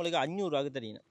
உங்களுக்கு அஞ்சூறுவாக்கு தெரியணும்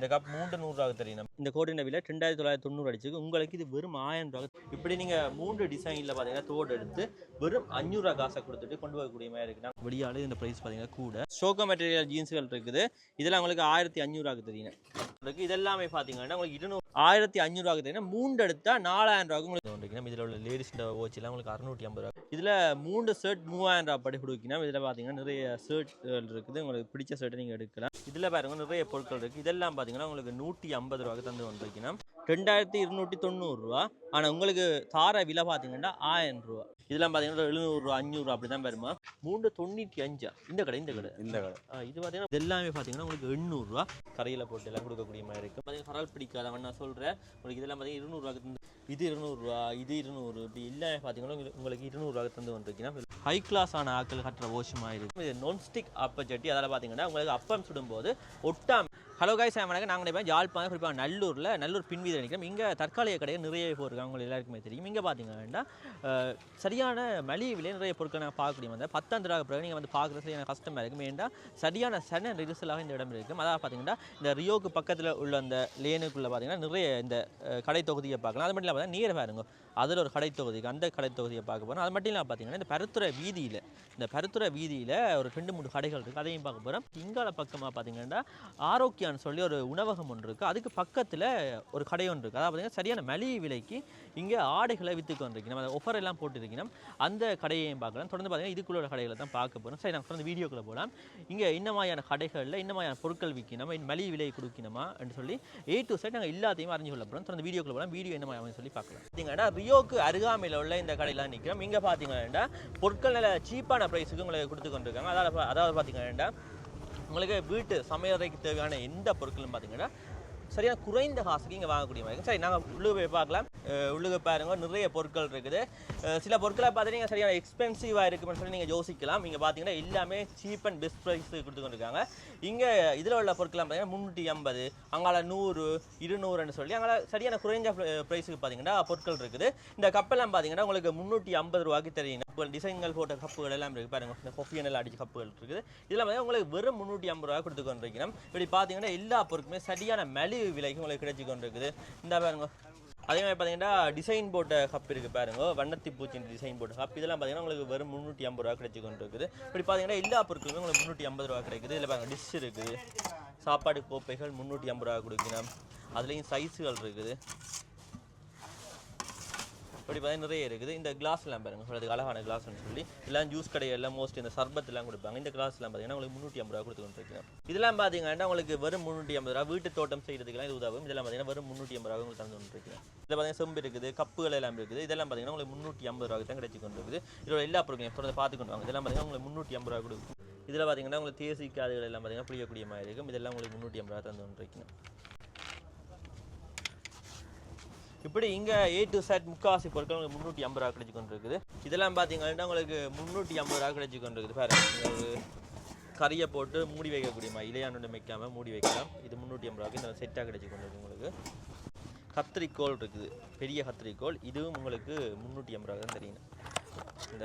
இந்த கப் மூன்று நூறுரூவாக்கு தெரியும். இந்த கோடின விலை ரெண்டாயிரத்தி தொள்ளாயிரத்தி தொண்ணூறு அடிச்சுக்கு உங்களுக்கு இது வெறும் ஆயிரம் ரூபா இப்படி நீங்கள் மூன்று டிசைனில் பார்த்தீங்கன்னா தோடு எடுத்து வெறும் அஞ்சூறுரூவா காசை கொடுத்துட்டு கொண்டு போகக்கூடிய மாதிரி இருக்குன்னா வெளியால் இந்த ப்ரைஸ் பார்த்தீங்கன்னா கூட. ஷோகோ மெட்டீரியல் ஜீன்ஸுகள் இருக்குது. இதெல்லாம் உங்களுக்கு ஆயிரத்தி அஞ்சூறுவாக்கு தெரியும். இருக்கு இதெல்லாமே பார்த்தீங்கன்னா உங்களுக்கு இருநூறு ஆயிரத்தி அஞ்சூறுவாக்கு தெரியும். மூன்று எடுத்தா நாலாயிரம் ரூபாய்க்கு உங்களுக்கு வந்துருக்கணும் இதில் உள்ள லேடிஸ்ட வாட்ச் உங்களுக்கு அறுநூற்றி ஐம்பது ரூபா இதில் மூணு ஷர்ட் மூவாயிரம் ரூபா படி கொடுக்கணும். இதில் பார்த்தீங்கன்னா நிறைய ஷர்ட்கள் இருக்குது. உங்களுக்கு பிடிச்ச ஷர்ட்டை நீங்கள் எடுக்கலாம். இதில் பாருங்கள் நிறைய பொருட்கள் இருக்குது இதெல்லாம் பார்த்தீங்கன்னா உங்களுக்கு நூற்றி ஐம்பது ரூபாய்க்கு தந்து வந்துருக்கணும் ரெண்டாயிரத்தி இருநூற்றி தொண்ணூறுரூவா ஆனால் உங்களுக்கு தார விலை பார்த்தீங்கன்னா ஆயிரம் ரூபா. இதெல்லாம் பார்த்தீங்கன்னா எழுநூறுவா அஞ்சூறுவா அப்படி தான் வருமா? மூன்று தொண்ணூற்றி அஞ்சா? இந்த கடை இந்த கடை. இந்த கடை. இது பார்த்தீங்கன்னா எல்லாமே பார்த்தீங்கன்னா உங்களுக்கு எண்ணூறுரூவா கரையில் போட்டு எல்லாம் கொடுக்கக்கூடிய மாதிரி இருக்கும் பார்த்தீங்கன்னா கரால் பிடிக்காதவன் நான் சொல்கிறேன் உங்களுக்கு இதெல்லாம் பார்த்தீங்கன்னா இருநூறுவாக்கு இது இருநூறுவா இது இருநூறு இப்படி எல்லாமே பார்த்தீங்கன்னா உங்களுக்கு- இருநூறுவாக்கு தந்து வந்துருக்கீங்கன்னா ஹை கிளாஸ் ஆன ஆக்கள் கட்டுற ஓஷமாக இருக்கும் இது நான்ஸ்டிக் அப்பச்சட்டி அதில் பார்த்தீங்கன்னா உங்களுக்கு அப்பம் சுடும்போது ஒட்டாம ஹலோ காய்ஸ் வணக்கம். நாங்கள் இப்போ யாழ்ப்பாணம் குறிப்பாக நல்லூரில் நல்லூர் பின்வீதி நினைக்கிறோம். இங்கே தற்காலிக கடைகள் நிறைய போயிருக்காங்க உங்களுக்கு எல்லாருக்குமே தெரியும். இங்கே பார்த்தீங்கன்னா சரியான மலிவு விலை நிறைய பொருட்கள் நாங்கள் பார்க்கக்கூடிய வந்து பத்தாம் தடவை பிறகு நீங்கள் வந்து பார்க்குறது சரியான கஷ்டமாக இருக்கும். ஏன்டா சரியான சன நெரிசலாக இந்த இடம் இருக்கும். அதாவது பார்த்தீங்கன்னா இந்த ரியோக்கு பக்கத்தில் உள்ள அந்த லேனுக்குள்ளே பார்த்தீங்கன்னா நிறைய இந்த கடை தொகுதியை பார்க்கலாம். அது மட்டும் இல்லாமல் நீர் பாருங்க. அதில் ஒரு கடை தொகுதி அந்த கடை தொகுதியை பார்க்க போகிறோம் அது மட்டும் இல்லாமல் பார்த்தீங்கன்னா இந்த பருத்துறை வீதியில் இந்த பருத்துறை வீதியில் ஒரு ரெண்டு மூணு கடைகள் இருக்குது அதையும் பார்க்க போகிறோம் இங்கால பக்கமாக பார்த்தீங்கன்னா ஆரோக்கியான்னு சொல்லி ஒரு உணவகம் ஒன்று இருக்குது அதுக்கு பக்கத்தில் ஒரு கடை ஒன்று இருக்குது அதாவது பார்த்தீங்கன்னா சரியான மலிவு விலைக்கு இங்கே ஆடைகளை விற்று கொண்டிருக்கு நம்ம ஒஃபர் எல்லாம் போட்டுருக்கணும் அந்த கடையையும் பார்க்கலாம். தொடர்ந்து பார்த்தீங்கன்னா இதுக்குள்ள கடைகளை தான் பார்க்க போகிறோம் சரி நாங்கள் தொடர்ந்து வீடியோக்குள்ளே போகலாம் இங்கே இந்த மாதிரியான கடைகளில் இன்ன மாதிரியான பொருட்கள் விற்கணும் மலிவு விலை கொடுக்கணுமா என்று சொல்லி ஏ டு சைட் நாங்கள் எல்லாத்தையும் அறிஞ்சு கொள்ள போகிறோம் தொடர்ந்து வீடியோக்குள்ள போகலாம் வீடியோ என்ன மாதிரி சொல்லி பார்க்கலாம். பார்த்தீங்கன்னா ரியோக்கு அருகாமையில் உள்ள இந்த கடையெல்லாம் நிற்கிறோம் இங்கே பார்த்தீங்கன்னா பொருட்கள் நல்ல சீப்பான ப்ரைஸுக்கு உங்களுக்கு கொடுத்து கொண்டிருக்காங்க. அதாவது அதாவது பார்த்தீங்கன்னா உங்களுக்கு வீட்டு சமையலறைக்கு தேவையான எந்த பொருட்களும் பார்த்தீங்கன்னா சரியான குறைந்த காசுக்கு இங்கே வாங்கக்கூடிய மாதிரி சரி நாங்கள் உள்ளுக போய் பார்க்கலாம். உள்ளுக பாருங்க நிறைய பொருட்கள் இருக்குது. சில பொருட்களை பார்த்தீங்கன்னா சரியான எக்ஸ்பென்சிவாக இருக்குன்னு சொல்லி நீங்கள் யோசிக்கலாம். இங்கே பார்த்தீங்கன்னா எல்லாமே சீப் அண்ட் பெஸ்ட் ப்ரைஸ் கொடுத்து கொண்டிருக்காங்க. இங்கே இதில் உள்ள பொருட்கள்லாம் பார்த்தீங்கன்னா முந்நூற்றி ஐம்பது அங்கால நூறு இருநூறுன்னு சொல்லி அங்கே சரியான குறைஞ்ச ப்ரைஸுக்கு பார்த்தீங்கன்னா பொருட்கள் இருக்குது. இந்த கப்பெல்லாம் பார்த்தீங்கன்னா உங்களுக்கு முந்நூற்றி ஐம்பது ரூபாய்க்கு தெரியும். இப்போ டிசைன்கள் போட்ட கப்புகள் எல்லாம் இருக்குது பாருங்க. இந்த கொஃபியன் எல்லாம் அடிச்ச கப்புகள் இருக்குது. இதெல்லாம் பார்த்தீங்கன்னா உங்களுக்கு வெறும் முந்நூற்றி ஐம்பது ரூபா கொடுத்து கொண்டிருக்கிறோம். இப்படி பார்த்தீங்கன்னா எல்லா பொருட்களுமே சரியான மலிவு விலைக்கு உங்களுக்கு கிடைச்சி கொண்டிருக்குது. இந்த பாருங்க. அதே மாதிரி பார்த்தீங்கன்னா டிசைன் போட்ட கப் இருக்குது பாருங்க. வண்ணத்தி பூச்சின் டிசைன் போட்ட கப் இதெல்லாம் பார்த்தீங்கன்னா உங்களுக்கு வெறும் முந்நூற்றி ஐம்பது ரூபா கிடைச்சி கொண்டு இருக்குது இப்படி பார்த்தீங்கன்னா எல்லா பொருட்களுமே உங்களுக்கு முந்நூற்றி ஐம்பது ரூபா கிடைக்குது. இல்லை பாருங்க டிஷ் இருக்குது. சாப்பாடு கோப்பைகள் முந்நூற்றி ஐம்பது ரூபா கொடுக்கணும் அதுலேயும் சைஸுகள் இருக்குது. இப்படி பார்த்தா நிறைய இருக்குது. இந்த கிளாஸ்லாம் பாருங்க சொல்கிறதுக்கு அழகான கிளாஸ்னு சொல்லி. எல்லாம் ஜூஸ் கடையில் மோஸ்ட் இந்த சர்பத்தெல்லாம் கொடுப்பாங்க. இந்த கிளாஸ்லாம் பார்த்தீங்கன்னா உங்களுக்கு முந்நூற்றி ஐம்பது ரூபா கொடுத்து கொண்டிருக்கோம் இதெல்லாம் பார்த்தீங்கன்னா உங்களுக்கு வெறும் முந்நூற்றி ஐம்பது ரூபா வீட்டு தோட்டம் செய்கிறதுக்குலாம் இது உதவும். இதெல்லாம் பார்த்தீங்கன்னா வெறும் முந்நூற்றி ஐம்பது ரூபா உங்களுக்கு தந்து இதில் பார்த்தீங்கன்னா செம்பு இருக்குது கப்புகள் எல்லாம் இருக்குது. இதெல்லாம் பார்த்தீங்கன்னா உங்களுக்கு முந்நூற்றி ஐம்பது ரூபாய்க்கு தான் கிடைச்சி கொண்டிருக்குது. இதோட எல்லா பொருட்களையும் தொடர்ந்து பார்த்து கொண்டு வாங்க. இதெல்லாம் பார்த்தீங்கன்னா உங்களுக்கு முந்நூற்றி ஐம்பது ரூபா கொடுக்கும். இதில் பார்த்தீங்கன்னா உங்களுக்கு தேசி காதுகள் எல்லாம் பார்த்தீங்கன்னா புளியக்கூடிய மாதிரி இருக்கும். இதெல்லாம் உங்களுக்கு முந்நூற்றி ஐம்பது ரூபா தந்து கொண்டிருக்கணும் இப்படி இங்கே ஏ டு செட் முக்காவாசி பொருட்கள் உங்களுக்கு முந்நூற்றி ஐம்பது ரூபா கிடைச்சி கொண்டு இருக்குது இதெல்லாம் பார்த்தீங்கன்னா உங்களுக்கு முந்நூற்றி ஐம்பது ரூபா கிடைச்சி கொண்டு இருக்குது பாருங்க இங்க ஒரு கறியை போட்டு மூடி வைக்கக்கூடிய மாதிரி இலையாண்டு வைக்காம மூடி வைக்கலாம். இது முந்நூற்றி ஐம்பது ரூபாய்க்கு இந்த செட்டாக கிடைச்சி கொண்டு உங்களுக்கு. கத்திரிக்கோல் இருக்குது. பெரிய கத்திரிக்கோல் இதுவும் உங்களுக்கு முந்நூற்றி ஐம்பது ரூபா தான் தெரியும். இந்த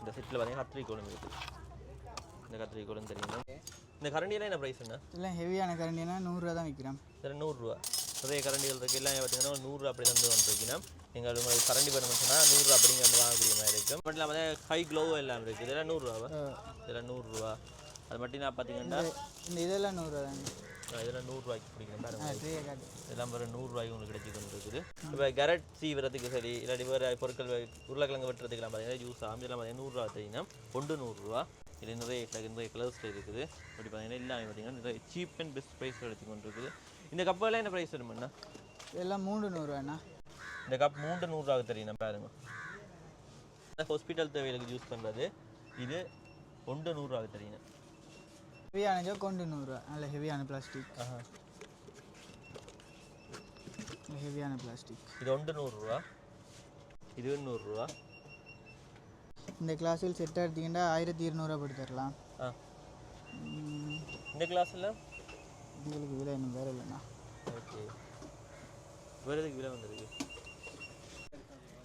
இந்த செட்டில் பார்த்தீங்கன்னா கத்திரிக்கோலும் இருக்குது. இந்த கத்திரிக்கோலும் தெரியும். இந்த கரண்டியெல்லாம் என்ன ப்ரைஸ் என்ன இதெல்லாம் ஹெவியான கரண்டினா நூறுரூவா தான் விற்கிறோம். இதில் நூறுரூவா நிறைய கரண்டிகள் இருக்குது எல்லாம் பார்த்தீங்கன்னா நூறுரூவா அப்படி வந்து வந்துருக்கீங்கன்னா நீங்கள் உங்களுக்கு கரண்டி வேணும்னு சொன்னால் நூறுரூவா அப்படிங்க வந்து வாங்கக்கூடிய மாதிரி இருக்கும். மட்டும் இல்லாமல் ஹை க்ளோ எல்லாம் இருக்குது இதெல்லாம் நூறுரூவா இதெல்லாம் நூறுரூவா. அது மட்டும் நான் பார்த்தீங்கன்னா இந்த இதெல்லாம் நூறுரூவா இதெல்லாம் நூறுரூவாய்க்கு ட்ரீயை காட்டு. இதெல்லாம் ஒரு நூறுரூவாய்க்கு உங்களுக்கு கிடைச்சி கொண்டு இருக்குது இப்போ கேரட் சீவுறதுக்கு சரி இல்லாட்டி வேறு பொருட்கள் உருளைக்கிழங்கு வெட்டுறதுக்குலாம் பார்த்தீங்கன்னா ஜூஸ் ஆகும் இதெல்லாம் பார்த்தீங்கன்னா நூறுரூவா தெரியும்னா ஒன்று நூறுரூவா. இது நிறைய நிறைய கலர்ஸில் இருக்குது. இப்படி பார்த்தீங்கன்னா எல்லாமே பார்த்தீங்கன்னா நிறைய சீப் அண்ட் பெஸ்ட் ப்ரைஸ் எடுத்து கொண்டு இருக்குது இந்த கப்பெல்லாம் என்ன ப்ரைஸ் வருமாண்ணா இதெல்லாம் மூணு நூறுரூவாண்ணா இந்த கப் மூன்று நூறுரூவாக்கு தெரியும் பாருங்க. ஹாஸ்பிட்டல் தேவைகளுக்கு யூஸ் பண்ணுறது இது ஒன்று நூறுரூவாக்கு தெரியும். ஹெவியானதோ கொண்டு நூறுரூவா நல்ல ஹெவியான பிளாஸ்டிக் ஆஹா. ஹெவியான பிளாஸ்டிக் இது ஒன்று நூறுரூவா. இது நூறுரூவா இந்த கிளாஸில் செட் எடுத்தீங்கன்னா ஆயிரத்தி இருநூறுவா போட்டு தரலாம். ஆ. இந்த கிளாஸில் உங்களுக்கு விலை இன்னும் வேறு இல்லைண்ணா. ஓகே. வேறு எதுக்கு விலை வந்திருக்கு?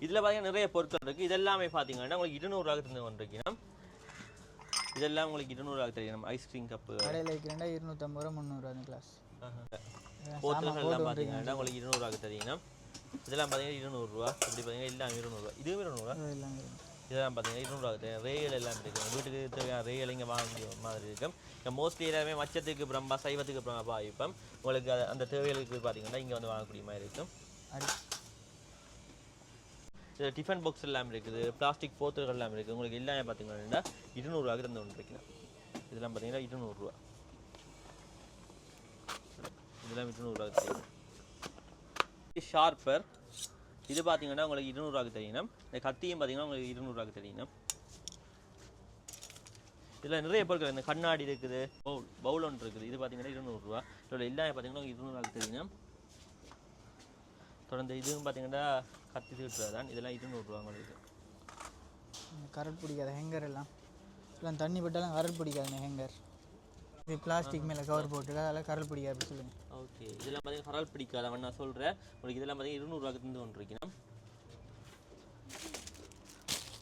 இதில் பார்த்தீங்கன்னா நிறைய பொருட்கள் இருக்குது இதெல்லாமே பார்த்தீங்கன்னா உங்களுக்கு இருநூறுவாக்கு தந்து கொண்டிருக்கீங்கன்னா இதெல்லாம் உங்களுக்கு இருநூறுவாக்கு தெரியும் ஐஸ்கிரீம் கப்பு கடையில் விற்கிறேன்டா இருநூற்றம்பது ரூபா முந்நூறுரூவா அந்த கிளாஸ் போத்தல்கள் எல்லாம் பார்த்தீங்கன்னா உங்களுக்கு இருநூறுவாக்கு தெரியும் இதெல்லாம் பார்த்தீங்கன்னா இருநூறுவா இப்படி பார்த்தீங்கன்னா எல்லாம் இருநூறுவா இதுவும் இருநூறுவா எல்லாம் இதெல்லாம் பார்த்தீங்கன்னா தெரியும் ரேயல் எல்லாம் இருக்குது வீட்டுக்கு தேவையான ரேயல் இங்கே வாங்க முடியும் மாதிரி இருக்கும் இங்கே மோஸ்ட்லி எல்லாமே மச்சத்துக்கு பிரம்பா சைவத்துக்கு பிரம்பா பாவிப்போம் உங்களுக்கு அந்த தேவைகளுக்கு பார்த்தீங்கன்னா இங்கே வந்து வாங்கக்கூடிய மாதிரி இருக்கும். டிஃபன் பாக்ஸ் எல்லாம் இருக்குது. பிளாஸ்டிக் போத்தல்கள் எல்லாம் இருக்குது உங்களுக்கு எல்லாமே பார்த்தீங்கன்னா இருநூறுவாக்கு தந்து ஒன்று இருக்குண்ணா இதெல்லாம் பார்த்தீங்கன்னா இருநூறுவா இதெல்லாம் தெரியும் ஷார்ப்பர் இது பார்த்தீங்கன்னா உங்களுக்கு இருநூறுவாக்கு தெரியணும் இந்த கத்தியும் பார்த்தீங்கன்னா உங்களுக்கு இருநூறுவாக்கு தெரியணும் இதில் நிறைய பொருட்கள் இந்த கண்ணாடி இருக்குது பவுல் பவுல் ஒன்று இருக்குது. இது பார்த்தீங்கன்னா இருநூறுவா. இதோட இல்லாமல் பார்த்தீங்கன்னா உங்களுக்கு இருநூறுவாக்கு தெரியும். தொடர்ந்து இதுவும் பார்த்தீங்கன்னா கத்தி தீட்டுறது தான் இதெல்லாம் இருநூறுவா உங்களுக்கு. கரட் பிடிக்காத ஹேங்கர் எல்லாம். எல்லாம் தண்ணி பட்டாலும் கரட் பிடிக்காதுங்க ஹேங்கர் இது பிளாஸ்டிக் மேலே கவர் போட்டு அதெல்லாம் கரல் பிடிக்காது. அப்படி சொல்லுங்கள் ஓகே இதெல்லாம் பார்த்தீங்கன்னா கரல் பிடிக்காத. அவன் நான் சொல்கிறேன் உங்களுக்கு இதெல்லாம் பார்த்தீங்கன்னா இருநூறுவாக்கு ஒன்று இருக்கணும்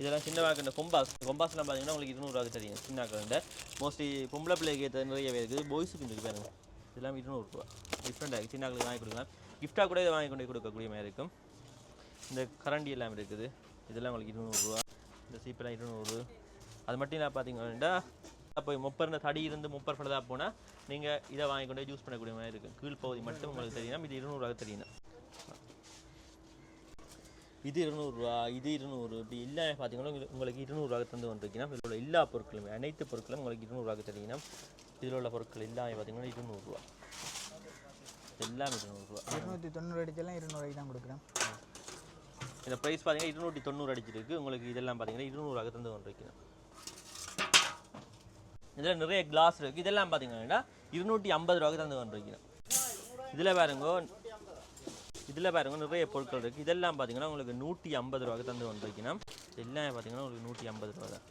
இதெல்லாம் சின்ன வாக்கு இந்த கொம்பாஸ் கொம்பாஸ்லாம் பார்த்தீங்கன்னா உங்களுக்கு இருநூறுவாக்கு தெரியும் சின்ன கரண்ட மோஸ்ட்லி பொம்பளை பிள்ளைக்கு ஏற்ற நிறையவே இருக்குது. பாய்ஸுக்கு இருக்குது பாருங்க. இதெல்லாம் இருநூறுவா டிஃப்ரெண்டாக சின்ன ஆளுக்கு வாங்கி கொடுக்கலாம். கிஃப்டாக கூட இதை வாங்கி கொண்டு கொடுக்கக்கூடிய மாதிரி இருக்கும். இந்த கரண்டி எல்லாம் இருக்குது. இதெல்லாம் உங்களுக்கு இருநூறுவா இந்த சீப்பெல்லாம் இருநூறு. அது மட்டும் இல்லை பார்த்தீங்கன்னா போய் முப்பர் தடி இருந்து முப்பர் படதாக போனால் நீங்கள் இதை வாங்கி கொண்டு யூஸ் பண்ணக்கூடிய மாதிரி இருக்கும். கீழ்ப்பகுதி மட்டும் உங்களுக்கு தெரியணும் இது இருநூறுவா தெரியணும் இது இருநூறுவா இது இருநூறு இப்படி எல்லாமே பார்த்தீங்கன்னா உங்களுக்கு- இருநூறுவா தந்து வந்துருக்கீங்கன்னா இதில் உள்ள எல்லா பொருட்களுமே அனைத்து பொருட்களும் உங்களுக்கு இருநூறுவாக்கு தெரியணும் இதில் உள்ள பொருட்கள் எல்லாமே பார்த்தீங்கன்னா இருநூறுவா. எல்லாமே இருநூறுவா. இருநூற்றி தொண்ணூறு அடிச்செல்லாம் இருநூறுவாய்க்கு தான் கொடுக்குறேன். இந்த ப்ரைஸ் பார்த்தீங்கன்னா இருநூற்றி தொண்ணூறு அடிச்சிருக்கு. உங்களுக்கு இதெல்லாம் பார்த்தீங்கன்னா இருநூறுவாக்கு தந்து வந்துருக்கணும் இதில் நிறைய கிளாஸ் இருக்குது இதெல்லாம் பார்த்தீங்கன்னா இருநூற்றி ஐம்பது ரூபாய்க்கு தந்து வந்துருக்கணும் இதில் பாருங்க இதில் பாருங்க நிறைய பொருட்கள் இருக்குது இதெல்லாம் பார்த்தீங்கன்னா உங்களுக்கு நூற்றி ஐம்பது ரூபாய்க்கு தந்து வந்துருக்கணும் எல்லாம் பார்த்தீங்கன்னா உங்களுக்கு நூற்றி ஐம்பது ரூபா தான்.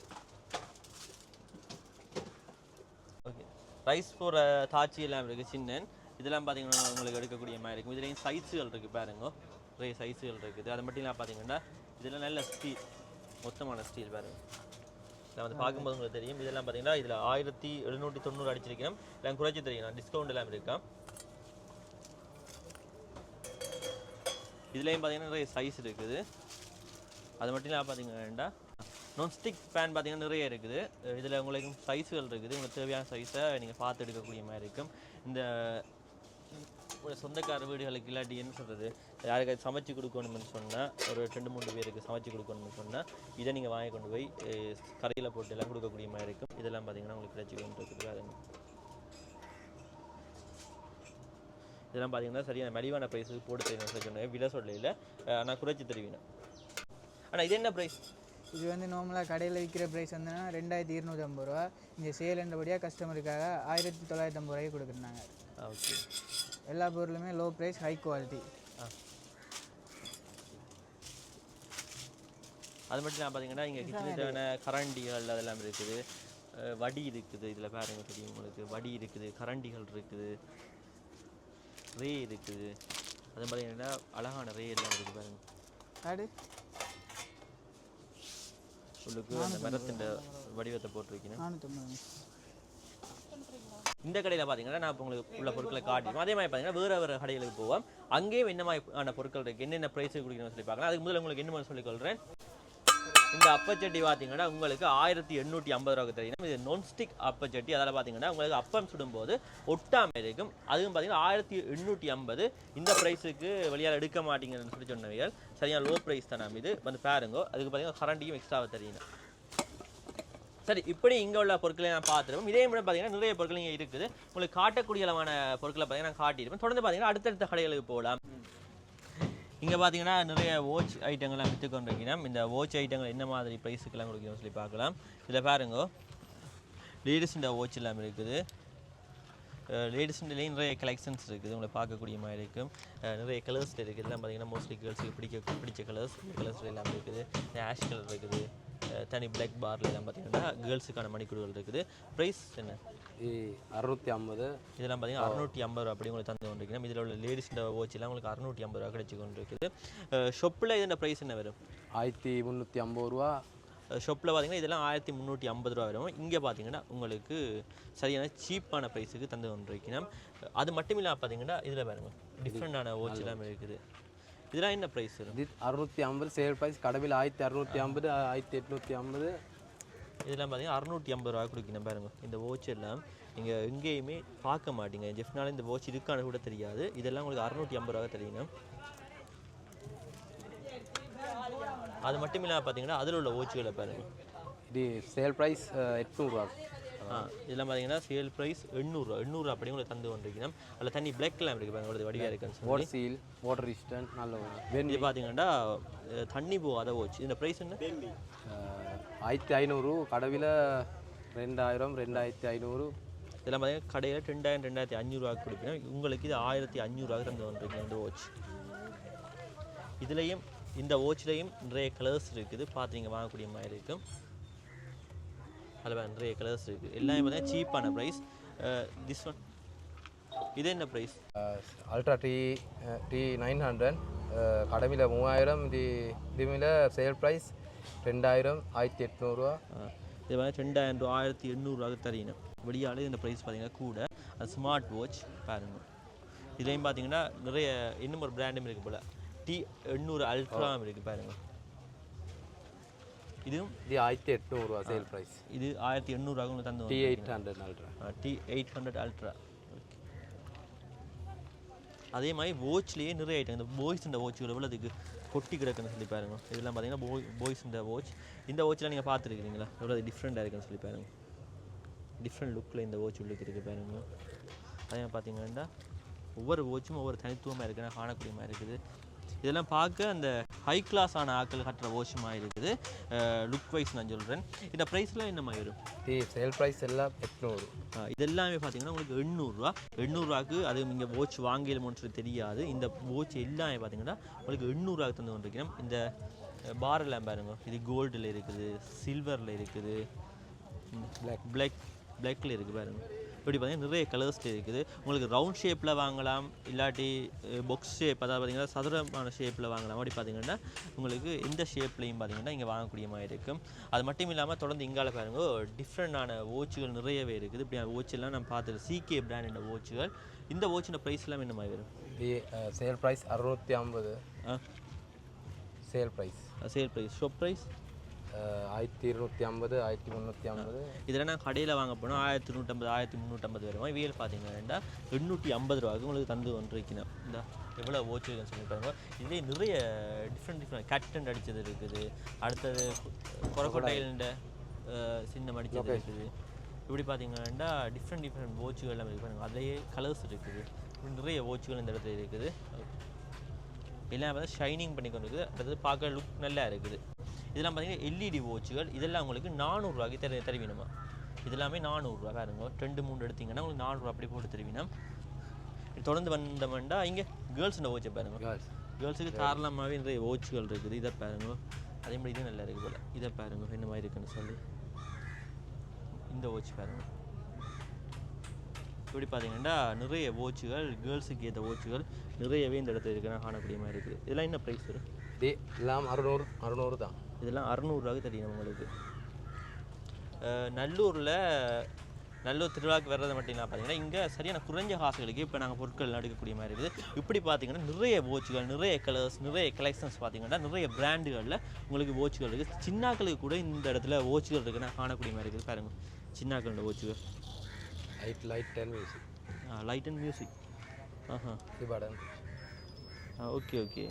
ஓகே ரைஸ் போகிற தாச்சி எல்லாம் இருக்குது சின்ன இதெல்லாம் பார்த்தீங்கன்னா உங்களுக்கு எடுக்கக்கூடிய மாதிரி இருக்கும். இதுலேயும் சைஸுகள் இருக்குது பாருங்க. நிறைய சைஸுகள் இருக்குது. அது மட்டும் இல்லாமல் பார்த்தீங்கன்னா இதெல்லாம் நல்ல ஸ்டீல் மொத்தமான ஸ்டீல் பாருங்கள் இதில் வந்து பார்க்கும்போது உங்களுக்கு தெரியும். இதெல்லாம் பார்த்தீங்கன்னா இதில் ஆயிரத்தி எழுநூற்றி தொண்ணூறு அடிச்சிருக்கேன். எல்லாம் குறைச்சி தெரியும். டிஸ்கவுண்ட் எல்லாம் இருக்கா. இதுலேயும் பார்த்தீங்கன்னா நிறைய சைஸ் இருக்குது. அது மட்டும் இல்லாமல் பார்த்தீங்கன்னா நான்ஸ்டிக் பேன் பார்த்தீங்கன்னா நிறைய இருக்குது. இதில் உங்களுக்கு சைஸுகள் இருக்குது. உங்களுக்கு தேவையான சைஸை நீங்கள் பார்த்து எடுக்கக்கூடிய மாதிரி இருக்கும். இந்த ஒரு சொந்தக்கார வீடுகளுக்கு இல்லாட்டி என்ன சொல்கிறது யாருக்காவது சமைச்சு கொடுக்கணும்னு சொன்னால் ஒரு ரெண்டு மூணு பேருக்கு சமைச்சு கொடுக்கணும்னு சொன்னால் இதை நீங்கள் வாங்கி கொண்டு போய் கரையில் போட்டு எல்லாம் கொடுக்கக்கூடிய மாதிரி இருக்கும். இதெல்லாம் பார்த்தீங்கன்னா உங்களுக்கு கிடைச்சி கொண்டு இருக்குது இதெல்லாம் பார்த்தீங்கன்னா சரியான மலிவான ப்ரைஸுக்கு போட்டு தெரியும் சொன்னேன். விலை சொல்லல. நான் குறைச்சி தருவேன் ஆனால் இது என்ன ப்ரைஸ் இது வந்து நார்மலாக கடையில் விற்கிற ப்ரைஸ் வந்துன்னா ரெண்டாயிரத்தி இருநூற்றம்பது ரூபா. இந்த சேல்ன்றபடியாக கஸ்டமருக்காக ஆயிரத்தி தொள்ளாயிரத்தி ஐம்பது ரூபாய்க்கு கொடுக்குறாங்க. ஓகே. எல்லா பொருளுமே லோ ப்ரைஸ் ஹை குவாலிட்டி அது மட்டும் இல்லாமல் பார்த்தீங்கன்னா இங்கே கிச்சனுக்கான கரண்டிகள் அதெல்லாம் இருக்குது. வடி இருக்குது. இதில் பாருங்க தெரியும் உங்களுக்கு. வடி இருக்குது கரண்டிகள் இருக்குது ரே இருக்குது. அது பார்த்தீங்கன்னா அழகான ரே எல்லாம் இருக்குது பாருங்க. காடு உங்களுக்கு அந்த மரத்தின் வடிவத்தை போட்டிருக்கீங்க. இந்த கடையில் பார்த்தீங்கன்னா நான் இப்போ உங்களுக்கு உள்ள பொருட்களை காட்டிடுவோம் அதே மாதிரி பார்த்தீங்கன்னா வேறு வேறு கடைகளுக்கு போவோம். அங்கேயும் என்ன மாதிரியான பொருட்கள் இருக்குது என்னென்ன ப்ரைஸ் கொடுக்கணும்னு சொல்லி பார்க்கலாம். அதுக்கு முதல்ல உங்களுக்கு என்ன சொல்லிக்கொள்கிறேன் இந்த அப்பச்சட்டி பார்த்தீங்கன்னா உங்களுக்கு ஆயிரத்தி எண்ணூற்றி ஐம்பது ரூபாய்க்கு தெரியும் இது நான்ஸ்டிக் அப்பச்சட்டி அதில் பார்த்தீங்கன்னா உங்களுக்கு அப்பம் சுடும்போது ஒட்டாமல் இருக்கும். அதுவும் பார்த்தீங்கன்னா ஆயிரத்தி எண்ணூற்றி ஐம்பது. இந்த ப்ரைஸுக்கு வெளியால் எடுக்க மாட்டீங்கன்னு சொல்லி சொன்னவர்கள் சரியான லோ ப்ரைஸ் தான் இது. வந்து பாருங்க. அதுக்கு பார்த்தீங்கன்னா கரண்டியும் எக்ஸ்ட்ராவாக தெரியும் சரி இப்படி இங்கே உள்ள பொருட்களை நான் பார்த்துருவோம் இதே மாதிரி பார்த்தீங்கன்னா நிறைய பொருட்கள் இங்கே இருக்குது. உங்களுக்கு காட்டக்கூடிய அளவான பொருட்களை பார்த்தீங்கன்னா நான் காட்டியிருப்பேன். தொடர்ந்து பார்த்தீங்கன்னா அடுத்தடுத்த கடைகளுக்கு போகலாம். இங்கே பார்த்தீங்கன்னா நிறைய வாட்ச் ஐட்டங்கள்லாம் விற்று கொண்டிருக்கிறோம். இந்த வாட்ச் ஐட்டங்கள் என்ன மாதிரி ப்ரைஸுக்கெல்லாம் கொடுக்கணும்னு சொல்லி பார்க்கலாம். இதில் பாருங்க. லேடிஸுண்ட வாட்ச் எல்லாம் இருக்குது. லேடிஸுண்டையும் நிறைய கலெக்ஷன்ஸ் இருக்குது. உங்களை பார்க்கக்கூடிய மாதிரி இருக்கும் நிறைய கலர்ஸ் இருக்குது. இதெல்லாம் பார்த்தீங்கன்னா மோஸ்ட்லி கேர்ள்ஸுக்கு பிடிக்க பிடிச்ச கலர்ஸ் கலர்ஸ் எல்லாம் இருக்குது. ஆஷ் கலர் இருக்குது. தனி பிளாக் பார்ல எல்லாம் பார்த்தீங்கன்னா கேர்ள்ஸுக்கான மணிக்கூடுகள் இருக்குது. ப்ரைஸ் என்ன? அறுநூற்றி ஐம்பது. இதெல்லாம் பார்த்தீங்கன்னா அறுநூற்றி ஐம்பது ரூபா அப்படி உங்களுக்கு தந்து கொண்டிருக்கணும் இதில் உள்ள லேடிஸ் வாட்ச் எல்லாம் உங்களுக்கு அறுநூற்றி ஐம்பது ரூபா கிடைச்சி கொண்டிருக்குது. ஷொப்பில் இதோட ப்ரைஸ் என்ன வரும்? ஆயிரத்தி முந்நூற்றி ஐம்பது ரூபா. ஷாப்பில் பார்த்தீங்கன்னா இதெல்லாம் ஆயிரத்தி முந்நூற்றி ஐம்பது ரூபா வரும். இங்கே பார்த்தீங்கன்னா உங்களுக்கு சரியான சீப்பான ப்ரைஸுக்கு தந்து கொண்டிருக்கணும் அது மட்டும் இல்லாமல் பார்த்தீங்கன்னா இதில் பாருங்க டிஃப்ரெண்டான வாட்ச் எல்லாமே இருக்குது. இதெல்லாம் என்ன ப்ரைஸ் இது அறுநூற்றி ஐம்பது சேல் ப்ரைஸ் கடைவில் ஆயிரத்தி அறுநூற்றி ஐம்பது ஆயிரத்தி எட்நூற்றி ஐம்பது. இதெல்லாம் பார்த்தீங்கன்னா அறுநூற்றி ஐம்பது ரூபா கொடுக்கணும் பாருங்க இந்த வாட்ச் எல்லாம் நீங்கள் எங்கேயுமே பார்க்க மாட்டீங்க. ஜெஃப்னால இந்த வாட்ச் இருக்கான்னு கூட தெரியாது. இதெல்லாம் உங்களுக்கு அறுநூற்றி ஐம்பது ரூபா தெரியணும் அது மட்டும் இல்லாமல் பார்த்தீங்கன்னா அதில் உள்ள வாட்சுகளை பாருங்க. இது சேல் ப்ரைஸ் எட்நூறுவா ஆ இதெல்லாம் பார்த்தீங்கன்னா சேல் ப்ரைஸ் எண்ணூறுரூவா எண்ணூறுரூவா அப்படி உங்களுக்கு தந்து கொண்டிருக்கணும் அதில் தண்ணி பிளாக்லாம் இருக்குது பாருங்க உங்களுக்கு வடிவாக இருக்குன்னு சொல்லி. வாட்டர் சீல் வாட்டர் ரெசிஸ்டன்ட் நல்ல இது பார்த்தீங்கன்னா தண்ணி போகாத வாட்ச் இந்த ப்ரைஸ் என்ன? ஆயிரத்தி ஐநூறு கடவில் ரெண்டாயிரம் ரெண்டாயிரத்தி ஐநூறு. இதெல்லாம் பார்த்தீங்கன்னா கடையில் ரெண்டாயிரம் ரெண்டாயிரத்தி அஞ்சூறுவாக்கு கொடுப்பீங்க உங்களுக்கு இது ஆயிரத்தி அஞ்சூறுவாக்கு தந்து வந்துருக்கீங்க இந்த வாட்ச் இதுலேயும் இந்த வாட்ச்லேயும் நிறைய கலர்ஸ் இருக்குது. பார்த்து வாங்கக்கூடிய மாதிரி இருக்கும். அதில் நிறைய கலர்ஸ் இருக்குது எல்லாமே பார்த்தீங்கன்னா சீப்பான ப்ரைஸ் திஸ் ஒன் இது என்ன price ultra D D nine hundred கடவில் மூவாயிரம் இது இதுமில் சேல் ப்ரைஸ் ரெண்டாயிரம் ஆயிரத்தி எட்நூறுவா. இது வந்து ரெண்டாயிரம் ரூபா ஆயிரத்தி எண்ணூறுவாக்கு தரீணும் வெளியாலே இந்த ப்ரைஸ் பார்த்தீங்கன்னா கூட அது ஸ்மார்ட் வாட்ச் பாருங்க. இதுலேயும் பார்த்தீங்கன்னா நிறைய இன்னும் ஒரு பிராண்டும் இருக்குது போல். டி எண்ணூறு அல்ட்ராவும் இருக்குது பாருங்க. இதுவும் இது ஆயிரத்தி எட்நூறுவா சேல் ப்ரைஸ் இது ஆயிரத்தி எண்ணூறுவாக்கு உங்களுக்கு தந்து D eight hundred ultra D eight hundred ultra அதே மாதிரி வாட்ச்லேயே நிறைய ஐட்டம் இந்த பாய்ஸ் இந்த வாட்ச்கள் எவ்வளோ அதுக்கு கொட்டி கிடக்குன்னு சொல்லி பாருங்க இதெல்லாம் பார்த்தீங்கன்னா போய் பாய்ஸ் இந்த வாட்ச் இந்த வாட்ச்லாம் நீங்கள் பார்த்துருக்கீங்களா எவ்வளோ டிஃப்ரெண்ட்டாக இருக்குன்னு சொல்லி பாருங்க டிஃப்ரெண்ட் லுக்கில் இந்த வாட்ச் உள்ளுக்கு இருக்குது பாருங்க அதே மாதிரி பார்த்தீங்கன்னா ஒவ்வொரு வாட்சும் ஒவ்வொரு தனித்துவமாக இருக்குன்னா காணக்கூடிய மாதிரி இருக்குது இதெல்லாம் பார்க்க அந்த ஹை கிளாஸ் ஆன ஆட்கள் கட்டுற வாட்சுமாக இருக்குது. லுக் வைஸ் நான் சொல்கிறேன் இந்த ப்ரைஸ்லாம் என்ன மாதிரி வரும்? சேல் ப்ரைஸ் எல்லாம் எட்நூறு. ஆ, இது எல்லாமே பார்த்தீங்கன்னா உங்களுக்கு எண்ணூறுரூவா. எண்ணூறுரூவாக்கு அது நீங்கள் வாட்ச் வாங்கிடலாமோன்னு சொல்லி தெரியாது. இந்த வாட்ச் எல்லாமே பார்த்தீங்கன்னா உங்களுக்கு எண்ணூறுரூவாக்கு தந்து கொண்டிருக்கிறோம் இந்த பார் எல்லாம் பாருங்க. இது கோல்டில் இருக்குது சில்வரில் இருக்குது. பிளாக் பிளாக் பிளாக்ல இருக்குது பாருங்க. இப்படி பார்த்தீங்கன்னா நிறைய கலர்ஸில் இருக்குது. உங்களுக்கு ரவுண்ட் ஷேப்பில் வாங்கலாம் இல்லாட்டி பாக்ஸ் ஷேப் அதாவது பார்த்தீங்கன்னா சதுரமான ஷேப்பில் வாங்கலாம். அப்படி பார்த்தீங்கன்னா உங்களுக்கு எந்த ஷேப்லையும் பார்த்தீங்கன்னா இங்கே வாங்கக்கூடிய மாதிரி இருக்கும். அது மட்டும் இல்லாமல் தொடர்ந்து இங்கால பாருங்க. டிஃப்ரெண்டான வாட்சுகள் நிறையவே இருக்குது. இப்படி வாட்ச் எல்லாம் நான் பார்த்துட்டு சிகே பிராண்ட் வாட்சுகள் இந்த வாட்சின ப்ரைஸ் எல்லாம் என்ன மாதிரி வரும்? சேல் ப்ரைஸ் அறுநூற்றி ஐம்பது. Sale price sale price shop price ஆயிரத்தி இருநூற்றி ஐம்பது ஆயிரத்தி முந்நூற்றி ஐம்பது. இதெல்லாம் நான் கடையில் வாங்க போனால் ஆயிரத்தி நூற்றம்பது ஆயிரத்தி முந்நூற்றம்பது வரும் இவியல் பார்த்தீங்கன்னா எண்ணூற்றி ஐம்பது ரூபாய்க்கு உங்களுக்கு தந்து கொண்டிருக்கணும் இந்த எவ்வளோ ஓச்சுன்னு சொல்லி பாருங்க. இதுலேயே நிறைய டிஃப்ரெண்ட் டிஃப்ரெண்ட் கட்டன் அடித்தது இருக்குது. அடுத்தது கொரக்கொட்டையில்ண்ட சின்னம் அடித்தது இருக்குது. இப்படி பார்த்தீங்கன்னா டிஃப்ரெண்ட் டிஃப்ரெண்ட் வாட்சுகள் எல்லாம் இருக்குது அதுலேயே கலர்ஸ் இருக்குது. நிறைய வாட்சுகள் இந்த இடத்துல இருக்குது. எல்லாம் வந்து ஷைனிங் பண்ணி கொண்டு இருக்குது அடுத்தது பார்க்க லுக் நல்லா இருக்குது. இதெல்லாம் பார்த்தீங்கன்னா எல்இடி வாட்சுகள் இதெல்லாம் உங்களுக்கு நானூறுரூவாய்க்கு தரு தருவீனமா இதெல்லாமே நானூறுரூவா பாருங்க. ரெண்டு மூணு எடுத்தீங்கன்னா உங்களுக்கு நானூறுரூவா அப்படி போட்டு தருவீனம் தொடர்ந்து வந்தோம்னா இங்கே கேர்ள்ஸ் வாட்சை பாருங்க. கேர்ள்ஸ் கேர்ள்ஸுக்கு தாராளமாகவே நிறைய வாட்சுகள் இருக்குது. இதை பாருங்க. அதே மாதிரி இது நல்லா இருக்குது போல். இதை பாருங்க. என்ன மாதிரி இருக்குன்னு சொல்லி. இந்த வாட்ச் பாருங்க. இப்படி பார்த்தீங்கன்னா நிறைய வாட்சுகள் கேர்ள்ஸுக்கு ஏற்ற வாட்சுகள் நிறையவே இந்த இடத்துல இருக்கு. நான் காணக்கூடிய மாதிரி இருக்குது. இதெல்லாம் என்ன ப்ரைஸ் வரும்? இது எல்லாம் அறுநூறு அறுநூறு தான். இதெல்லாம் அறநூறுவாக்கு தெரியும் உங்களுக்கு. நல்லூரில் நல்லூர் திருவிழாக்கு வர்றது மட்டும் பார்த்தீங்கன்னா இங்கே சரியான குறைஞ்ச காசுகளுக்கு இப்போ நாங்கள் பொருட்கள் எடுக்கக்கூடிய மாதிரி இருக்குது. இப்படி பார்த்தீங்கன்னா நிறைய வாட்சுகள் நிறைய கலர்ஸ் நிறைய கலெக்ஷன்ஸ் பார்த்தீங்கன்னா நிறைய பிராண்டுகளில் உங்களுக்கு வாட்சுகள் இருக்குது சின்னாக்களுக்கு கூட இந்த இடத்துல வாட்சுகள் இருக்குது நான் காணக்கூடிய மாதிரி இருக்குது. பாருங்க சின்னாக்களோட வாட்சுகள் light light ten music light and music Aha. Okay okay